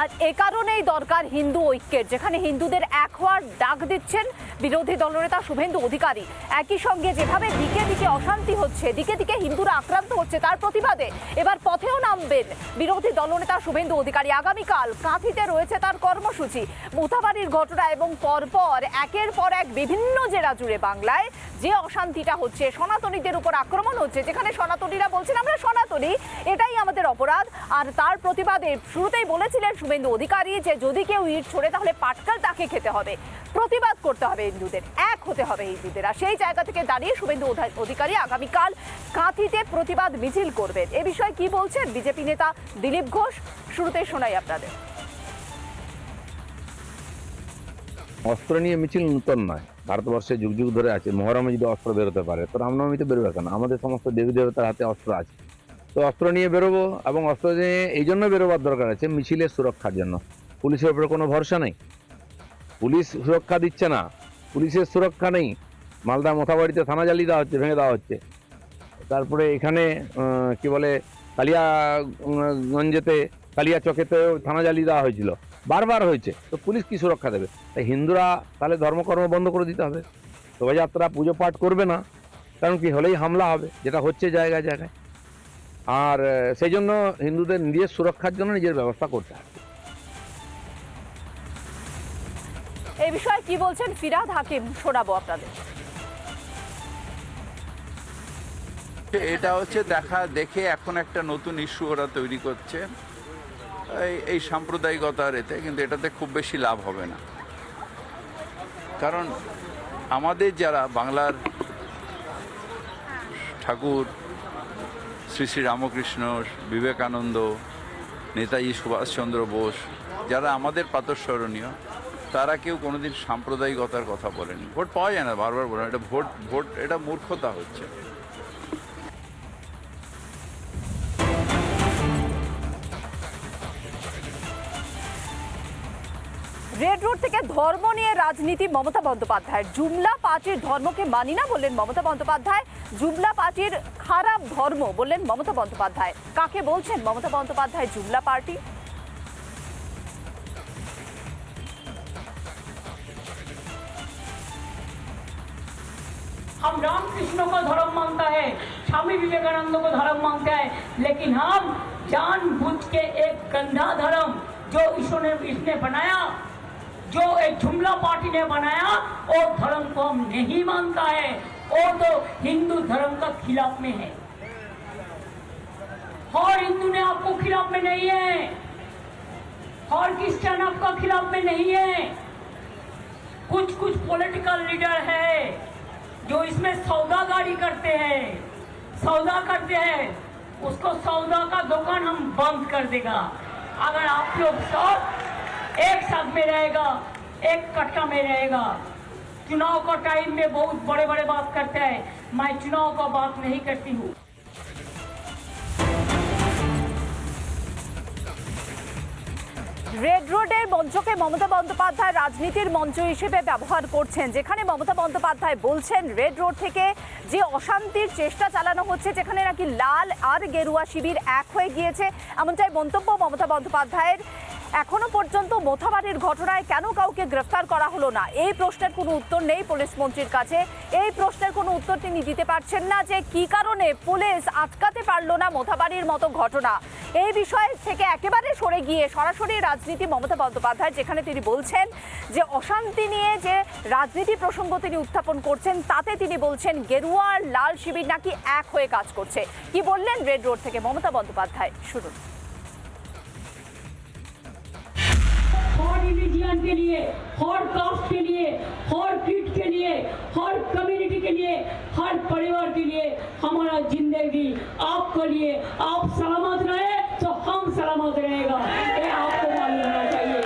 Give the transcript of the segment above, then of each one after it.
আর এ কারণেই দরকার হিন্দু ঐক্যের, যেখানে হিন্দুদের এক হওয়ার ডাক দিচ্ছেন বিরোধী দলনেতা শুভেন্দু অধিকারী। একই সঙ্গে যেভাবে দিকে দিকে অশান্তি হচ্ছে, দিকে দিকে হিন্দুরা আক্রান্ত হচ্ছে, তার প্রতিবাদে এবার পথেও নামবেন বিরোধী দলনেতা শুভেন্দু অধিকারী। আগামীকাল কাঁথিতে রয়েছে তার কর্মসূচি। মুথাবাড়ির ঘটনা এবং পরপর একের পর এক বিভিন্ন জেলা জুড়ে বাংলায় যে অশান্তিটা হচ্ছে, সনাতনীদের উপর আক্রমণ হচ্ছে, যেখানে সনাতনীরা বলছেন, আমরা সনাতনী, এটাই আমাদের অপরাধ। আর তার প্রতিবাদে শুরুতেই বলেছিলেন শুভেন্দু অধিকারী যে, যদি কেউ ইট ছোড়ে, তাহলে পাটকাল তাকে খেতে হবে। প্রতিবাদ করতে হবে হিন্দুদের, এক হতে হবে হিন্দুদের। আর সেই জায়গা থেকে দাঁড়িয়ে শুভেন্দু অধিকারী আগামীকাল কাঁথিতে প্রতিবাদ মিছিল করবেন। এ বিষয়ে কি বলছেন বিজেপি নেতা দিলীপ ঘোষ? শুরুতেই শোনাই আপনাদের। অস্ত্র নিয়ে মিছিল নূতন নয়। ভারতবর্ষে যুগ যুগ ধরে আছে, মহরমে যদি অস্ত্র বেরোতে পারে, তো রামনবমীতে বেরোবে কেন? আমাদের সমস্ত দেবী দেবতার হাতে অস্ত্র আছে। তো অস্ত্র নিয়ে বেরোবো এবং অস্ত্র নিয়ে এই জন্য বেরোবার দরকার আছে, মিছিলের সুরক্ষার জন্য। পুলিশের উপরে কোনো ভরসা নেই। পুলিশ সুরক্ষা দিচ্ছে না। পুলিশের সুরক্ষা নেই। মালদা মোথাবাড়িতে থানা জ্বালিয়ে দেওয়া হচ্ছে, ভেঙে দেওয়া হচ্ছে। তারপরে এখানে কি বলে, কালিয়াগঞ্জেতে কালিয়া চকেতেও থানা জ্বালিয়ে দেওয়া হয়েছিল। বারবার হয়েছে। তো পুলিশ কি সুরক্ষা দেবে? তাই হিন্দুরা তাহলে ধর্মকর্ম বন্ধ করে দিতে হবে। শোভাযাত্রা পুজো পাঠ করবে না। কারণ কি? হলেই হামলা হবে যেটা হচ্ছে জায়গায় জায়গায়। আর সেই জন্য হিন্দুদের নিজের সুরক্ষার জন্য নিজের ব্যবস্থা করতে হবে। এই বিষয়ে কি বলছেন ফিরাদ হাকিম? শোনাবো আপনাদের। এটা হচ্ছে দেখা দেখে এখন একটা নতুন ইস্যু ওরা তৈরি করছে। এই সাম্প্রদায়িকতার এতে কিন্তু এটাতে খুব বেশি লাভ হবে না। কারণ আমাদের যারা বাংলার ঠাকুর, শ্রী শ্রী রামকৃষ্ণ, বিবেকানন্দ, নেতাজি সুভাষচন্দ্র বোস, যারা আমাদের প্রাতঃস্মরণীয় তারা কেউ কোনোদিন সাম্প্রদায়িকতার কথা বলেনি। ভোট পাওয়া যায় না বারবার বলে, এটা ভোট ভোট, এটা মূর্খতা হচ্ছে। রেড রোড থেকে ধর্ম নিয়ে রাজনীতি মমতা বন্দ্যোপাধ্যায়ের জুমলা পার্টির ধর্মকে মানি না বললেন মমতা বন্দ্যোপাধ্যায় জুমলা পার্টির খারাপ ধর্ম বললেন মমতা বন্দ্যোপাধ্যায় কাকে বলছেন মমতা বন্দ্যোপাধ্যায় জুমলা পার্টি हम रामकृष्ण को धर्म मानता है स्वामी विवेकानंद को धर्म मानता है लेकिन हम जानबूझ के एक गंदा धर्म जो ईश्वर ने इसने बनाया जो एक जुमला पार्टी ने बनाया और धर्म को हम नहीं मानता है वो तो हिंदू धर्म का खिलाफ में है। और हिंदू ने आपको खिलाफ में नहीं है। और क्रिश्चियन आपका खिलाफ में नहीं है। कुछ कुछ पॉलिटिकल लीडर है जो इसमें सौदागारी करते हैं। सौदा करते हैं, उसको सौदा का दुकान हम बंद कर देगा। अगर आप लोग सब एक साथ में रहेगा एक कट्टा में रहेगा चुनाव का टाइम में बहुत बड़े बड़े बात करते हैं मैं चुनाव का बात नहीं करती हूँ রেড রোডের মঞ্চকে মমতা বন্দ্যোপাধ্যায় রাজনীতির মঞ্চ হিসেবে ব্যবহার করছেন যেখানে মমতা বন্দ্যোপাধ্যায় বলছেন রেড রোড থেকে যে অশান্তির চেষ্টা চালানো হচ্ছে যেখানে নাকি লাল আর গেরুয়া শিবির এক হয়ে গিয়েছে এমনটাই মন্তব্য মমতা বন্দ্যোপাধ্যায়ের এখনও পর্যন্ত মোথাবাড়ির ঘটনায় কেন কাউকে গ্রেফতার করা হলো না? এই প্রশ্নের কোনো উত্তর নেই পুলিশ মন্ত্রীর কাছে। এই প্রশ্নের কোনো উত্তর তিনি দিতে পারছেন না যে কি কারণে পুলিশ আটকাতে পারল না মোথাবাড়ির মতো ঘটনা। এই বিষয় থেকে একেবারে সরে গিয়ে সরাসরি রাজনীতি মমতা বন্দ্যোপাধ্যায়, যেখানে তিনি বলছেন যে অশান্তি নিয়ে যে রাজনীতি প্রসঙ্গ তিনি উত্থাপন করছেন, তাতে তিনি বলছেন গেরুয়া লাল শিবির নাকি এক হয়ে কাজ করছে। কি বললেন রেড রোড থেকে মমতা বন্দ্যোপাধ্যায়? শুনুন। रिलीजियन के लिए, हर कास्ट के लिए, हर क्रीड के लिए, हर कम्युनिटी के लिए, हर परिवार के लिए हमारा ज़िंदगी आपके लिए, आप सलामत रहे तो हम सलामत रहेगा। ये आपको मालूम होना चाहिए।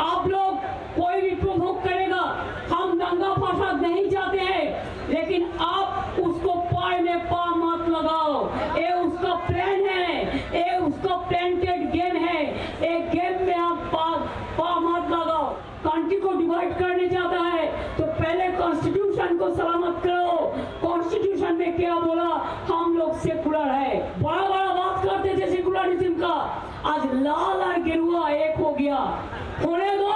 आप लोग कोई भी प्रोवोक करेगा, हम दंगा फसाद नहीं चाहते हैं, लेकिन आप उसको पाए में पा मत लगाओ। ये उसका प्लान है ये उसका प्लांटेड गेम है एक गेम में आप पा, पा मत लगाओ कंट्री करने जाता है तो पहले कॉन्स्टिट्यूशन को सलामत करो। कॉन्स्टिट्यूशन में क्या बोला? हम लोग सेकुलर है। बड़ा बड़ा बात करते थे सेकुलरिज्म का। आज लाल और गिरुआ एक हो गया। होने दो।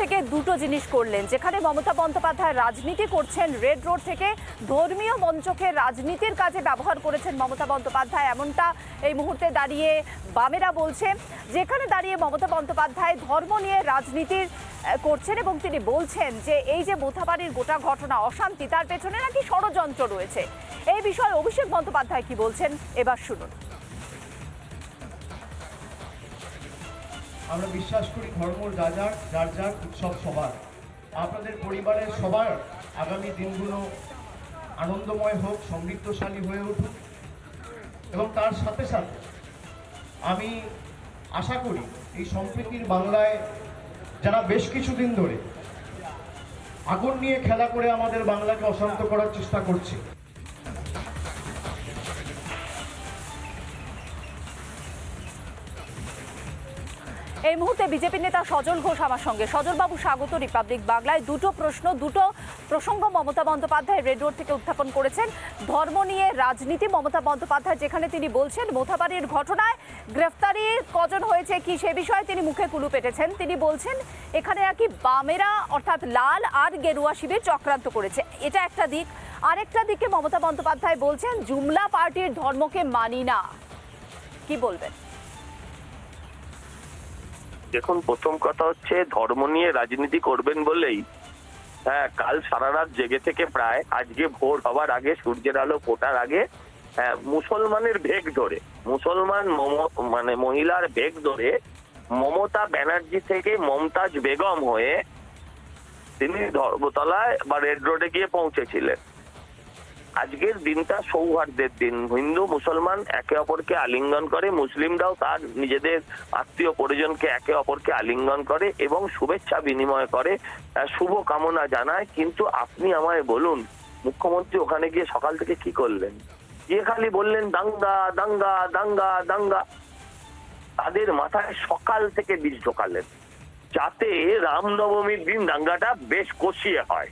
থেকে দুটো জিনিস করলেন, যেখানে মমতা বন্দ্যোপাধ্যায় রাজনীতি করছেন রেড রোড থেকে ধর্মীয় মঞ্চকে রাজনীতির কাজে ব্যবহার করেছেন মমতা বন্দ্যোপাধ্যায়। এমনটা এই মুহূর্তে দাঁড়িয়ে বামেরা বলছে, যেখানে দাঁড়িয়ে মমতা বন্দ্যোপাধ্যায় ধর্ম নিয়ে রাজনীতির করছেন এবং তিনি বলছেন যে এই যে মোথাবাড়ির গোটা ঘটনা, অশান্তি, তার পেছনে নাকি ষড়যন্ত্র রয়েছে। এই বিষয়ে অভিষেক বন্দ্যোপাধ্যায় কি বলছেন? এবার শুনুন। আমরা বিশ্বাস করি ধর্ম যা যার যার যার উৎসব সবার। আপনাদের পরিবারের সবার আগামী দিনগুলো আনন্দময় হোক, সমৃদ্ধশালী হয়ে উঠুক। এবং তার সাথে সাথে আমি আশা করি এই সম্প্রীতির বাংলায় যারা বেশ কিছুদিন ধরে আগুন নিয়ে খেলা করে আমাদের বাংলাকে অশান্ত করার চেষ্টা করছে। এই মুহূর্তে বিজেপি নেতা সজল ঘোষ আমার সঙ্গে। সজল বাবু স্বাগত। রিপাবলিক বাংলায় দুটো প্রশ্ন, দুটো প্রসঙ্গ মমতা বন্দ্যোপাধ্যায় রেড রোড থেকে উত্থাপন করেছেন। ধর্ম নিয়ে রাজনীতি মমতা বন্দ্যোপাধ্যায়, যেখানে তিনি বলছেন, মোথাবাড়ির ঘটনায় গ্রেফতারি কজন হয়েছে, কি সে বিষয়ে তিনি মুখে কুলু পেটেছেন? তিনি বলছেন, এখানে নাকি বামেরা, অর্থাৎ লাল আর গেরুয়া শিবির চক্রান্ত করেছে। এটা একটা দিক। আরেকটা দিকে মমতা বন্দ্যোপাধ্যায় বলছেন, জুমলা পার্টির ধর্মকে মানি না। কি বলবেন? দেখুন, প্রথম কথা হচ্ছে ধর্ম নিয়ে রাজনীতি করবেন বলেই হ্যাঁ কাল সারা রাত জেগে থেকে প্রায় আজকে ভোর হওয়ার আগে, সূর্যের আলো ফোটার আগে হ্যাঁ মুসলমানের ভেগ ধরে, মুসলমান মানে মহিলার ভেগ ধরে, মমতা ব্যানার্জি থেকে মমতাজ বেগম হয়ে তিনি ধর্মতলায় বা রেড রোডে গিয়ে পৌঁছেছিলেন। আজকের দিনটা সৌহার্দ্যের দিন। হিন্দু, মুসলমান একে অপরকে আলিঙ্গন করে, মুসলিমরাও তার নিজেদের আত্মীয় পরিজনকে একে অপরকে আলিঙ্গন করে এবং শুভেচ্ছা বিনিময় করে শুভ কামনা জানায়। কিন্তু আপনি আমায় বলুন, মুখ্যমন্ত্রী ওখানে গিয়ে সকাল থেকে কি করলেন? গিয়ে খালি বললেন, দাঙ্গা দাঙ্গা দাঙ্গা দাঙ্গা। তাদের মাথায় সকাল থেকে বীজ ঢোকালেন, যাতে রামনবমীর দিন দাঙ্গাটা বেশ কষিয়ে হয়।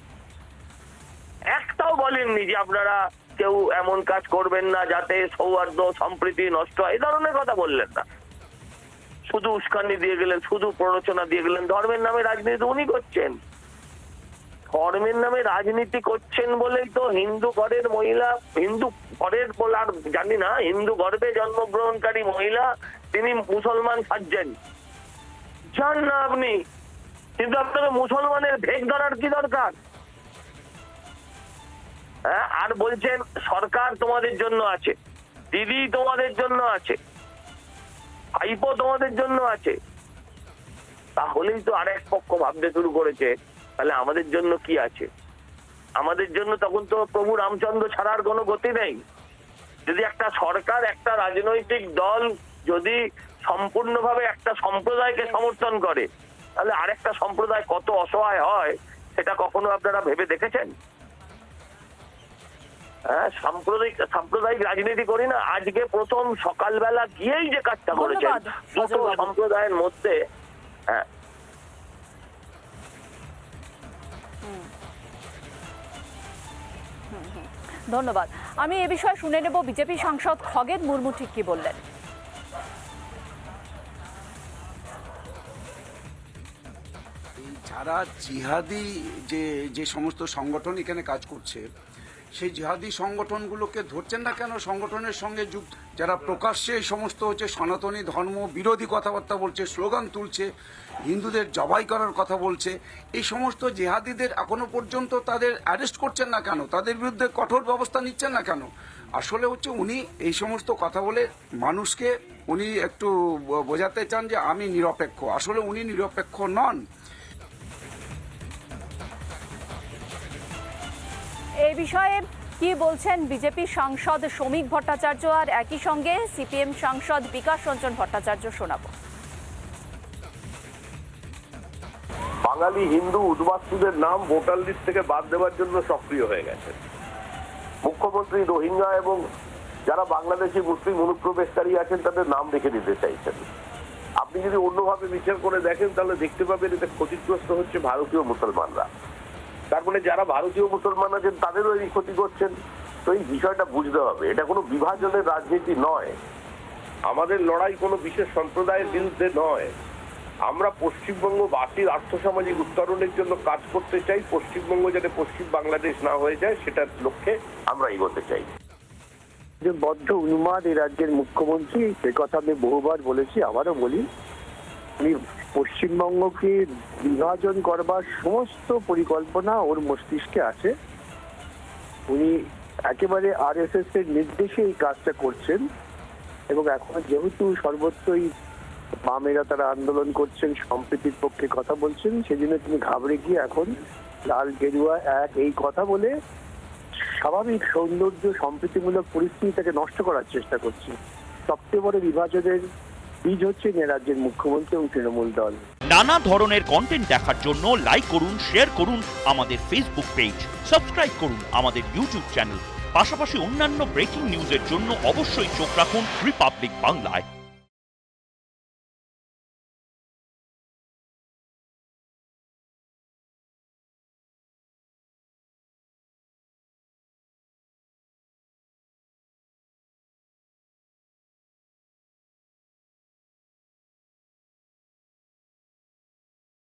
একটাও বলেননি যে আপনারা কেউ এমন কাজ করবেন না যাতে সৌহার্দ্য, সম্প্রীতি নষ্ট হয়। ধরনের কথা বললেন না। শুধু উস্কানি দিয়ে গেলেন, শুধু প্ররোচনা দিয়ে গেলেন। ধর্মের নামে রাজনীতি উনি করছেন। ধর্মের নামে রাজনীতি করছেন বলেই তো হিন্দু ঘরের মহিলা, হিন্দু ঘরের বলে আর জানি না, হিন্দু গর্ভে জন্মগ্রহণকারী মহিলা, তিনি মুসলমান সাজছেন। যান না আপনি, কিন্তু আপনাকে মুসলমানের ভেগ ধরার কি দরকার? আর বলছেন, সরকার তোমাদের জন্য আছে। দিদি তোমাদের জন্য আছে। ভাইপো তোমাদের জন্য আছে। তাহলেই তো আরেক পক্ষ ভাবতে শুরু করেছে, তাহলে আমাদের জন্য কি আছে? আমাদের জন্য তখন তো প্রভু রামচন্দ্র ছাড়ার কোনো গতি নেই। যদি একটা সরকার, একটা রাজনৈতিক দল যদি সম্পূর্ণভাবে একটা সম্প্রদায়কে সমর্থন করে, তাহলে আরেকটা সম্প্রদায় কত অসহায় হয়, সেটা কখনো আপনারা ভেবে দেখেছেন? হ্যাঁ সাম্প্রদায়িক সাম্প্রদায়িক রাজনীতি করি না আজকে প্রথম সকালবেলা গিয়েই যে কাজটা করেছেন। ধন্যবাদ, দুটো সম্প্রদায়ের মধ্যে হ্যাঁ। ধন্যবাদ। আমি এ বিষয়ে শুনে নেব বিজেপি সাংসদ খগেন মুর্মু ঠিক কি বললেন। এই যারা জিহাদি যে যে সমস্ত সংগঠন এখানে কাজ করছে সেই জিহাদি সংগঠনগুলোকে ধরছেন না কেন? সংগঠনের সঙ্গে যুক্ত। যারা প্রকাশ্যে এই সমস্ত হচ্ছে সনাতনী ধর্ম, বিরোধী কথাবার্তা বলছে, স্লোগান তুলছে, হিন্দুদের জবাই করার কথা বলছে, এই সমস্ত জেহাদিদের এখনও পর্যন্ত তাদের অ্যারেস্ট করছেন না কেন? তাদের বিরুদ্ধে কঠোর ব্যবস্থা নিচ্ছেন না কেন? আসলে হচ্ছে উনি এই সমস্ত কথা বলে মানুষকে উনি একটু বোঝাতে চান যে আমি নিরপেক্ষ। আসলে উনি নিরপেক্ষ নন। এই বিষয়ে কি বলছেন বিজেপি সাংসদ শ্রমিক ভট্টাচার্য? আর একই সঙ্গে সিপিএম সাংসদ বিকাশ রঞ্জন ভট্টাচার্য শোনাবো। বাঙালি হিন্দু উদ্বাস্তুদের নাম ভোটার লিস্ট থেকে বাদ দেওয়ার জন্য সক্রিয় হয়ে গেছে। মুখ্যমন্ত্রী রোহিঙ্গা এবং যারা বাংলাদেশি মুসলিম অনুপ্রবেশকারী আছেন, তাদের নাম রেখে দিতে চাইছেন। আপনি যদি অন্যভাবে বিচার করে দেখেন, তাহলে দেখতে পাবেন এতে ক্ষতিগ্রস্ত হচ্ছে ভারতীয় মুসলমানরা। তার মানে যারা ভারতীয় মুসলমান আছেন, তাদেরও এই ক্ষতি করছেন। তো এই বিষয়টা বুঝতে হবে। এটা কোনো বিভাজনের রাজনীতি নয়। আমাদের লড়াই কোনো বিশেষ সম্প্রদায়ের বিরুদ্ধে নয়। আমরা পশ্চিমবঙ্গ পশ্চিমবঙ্গবাসীর আর্থসামাজিক উত্তরণের জন্য কাজ করতে চাই। পশ্চিমবঙ্গ যাতে পশ্চিম বাংলাদেশ না হয়ে যায়, সেটার লক্ষ্যে আমরা এগোতে চাই। যে বদ্ধ উন্মাদ এই রাজ্যের মুখ্যমন্ত্রী সে কথা আমি বহুবার বলেছি, আবারও বলি পশ্চিমবঙ্গকে বিভাজন করবার সমস্ত পরিকল্পনা ওর মস্তিষ্কে আছে। উনি একেবারে আর এস এস এর নির্দেশে এই কাজটা করছেন এবং এখন যেহেতু সর্বত্রই বামেরা তারা আন্দোলন করছেন, সম্প্রীতির পক্ষে কথা বলছেন, সেজন্য তিনি ঘাবড়ে গিয়ে এখন লাল গেরুয়া এক এই কথা বলে স্বাভাবিক সৌন্দর্য, সম্প্রীতিমূলক পরিস্থিতিটাকে নষ্ট করার চেষ্টা করছে। সবচেয়ে বড় বিভাজনের বীজ হচ্ছেন রাজ্যের মুখ্যমন্ত্রী এবং তৃণমূল দল। নানা ধরনের কন্টেন্ট দেখার জন্য লাইক করুন শেয়ার করুন আমাদের ফেসবুক পেজ সাবস্ক্রাইব করুন আমাদের ইউটিউব চ্যানেল পাশাপাশি অন্যান্য ব্রেকিং নিউজের জন্য অবশ্যই চোখ রাখুন রিপাবলিক বাংলায়